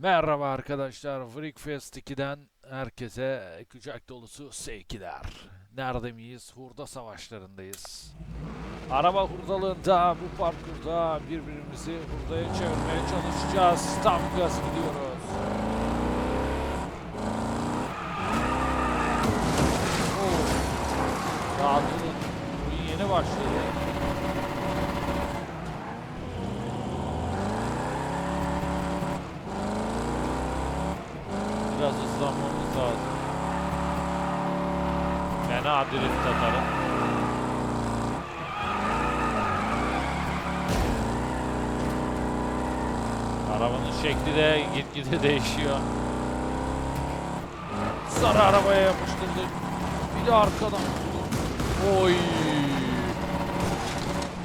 Merhaba arkadaşlar, Freakfest 2'den herkese kucak dolusu sevgiler. Nerede miyiz? Hurda savaşlarındayız. Araba hurdalığında, bu parkurda birbirimizi hurdaya çevirmeye çalışacağız. Tam gaz gidiyoruz. Daha durun. Oyun yeni başladı. Biraz hızlanmamız lazım. Fena drift atarım. Arabanın şekli de gitgide değişiyor. Sarı arabaya yapıştırdık. Bir de arkadan. Oy.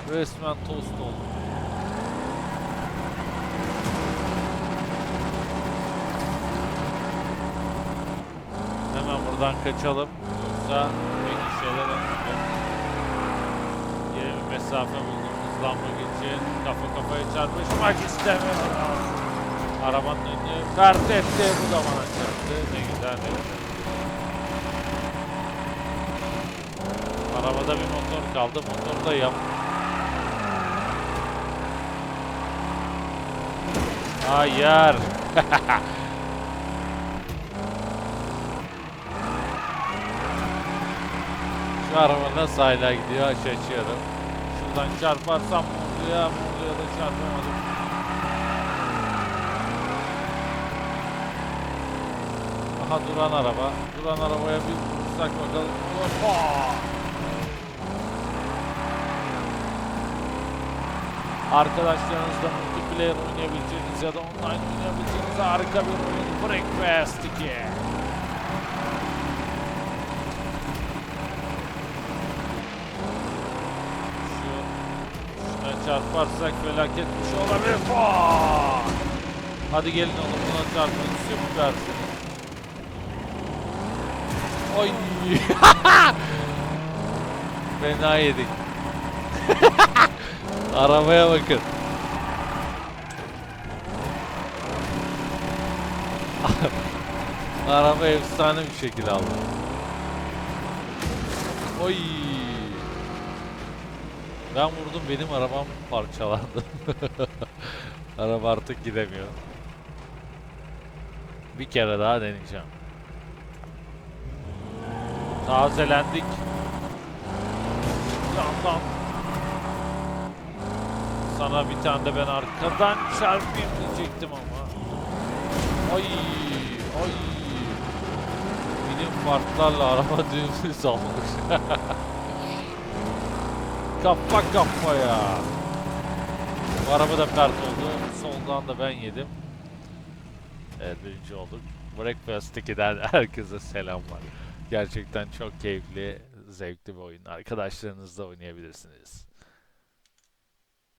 Resmen tost oldu. Buradan kaçalım. Yoksa peki şeyler olacak. Yeni bir mesafe buldum hızlanmak için. Kafa kafaya çarpışmak istemiyorum. Arabanın önünü kart etti. Bu da bana çarptı. Ne güzel ne güzel. Arabada bir motor kaldı. Motoru da yap. Hayır. Şu araba nasıl hala gidiyor şaşıyorum. Şuradan çarparsam Mondu'ya, Mondu'ya da çarpamadım. Aha duran araba. Duran arabaya bir vursak bakalım. Hoppa! Arkadaşlarınızla multiplayer oynayabileceğiniz ya da online oynayabileceğiniz harika bir oyun Breakfast 2. Şu şuna çarparsak felaket bir şey olabilir. Vaa! Hadi gelin oğlum buna çarpın süpersin. Oy! Fena yedik. Arabaya bakın. Araba efsane bir şekilde aldı. Oy! Ben vurdum benim arabam parçalandı. Araba artık gidemiyor. Bir kere daha deneyeceğim. Tazelendik. Yandan. Sana bir tane de ben arkadan çarpayım diyecektim ama. Ay, ay. Benim farklarla araba düğümünü almış. Kafa kafaya. Bu araba da pert oldu. Soldan da ben yedim. Evet birinci olduk. Breakfast 2'den herkese selamlar. Gerçekten çok keyifli, zevkli bir oyun. Arkadaşlarınızla oynayabilirsiniz.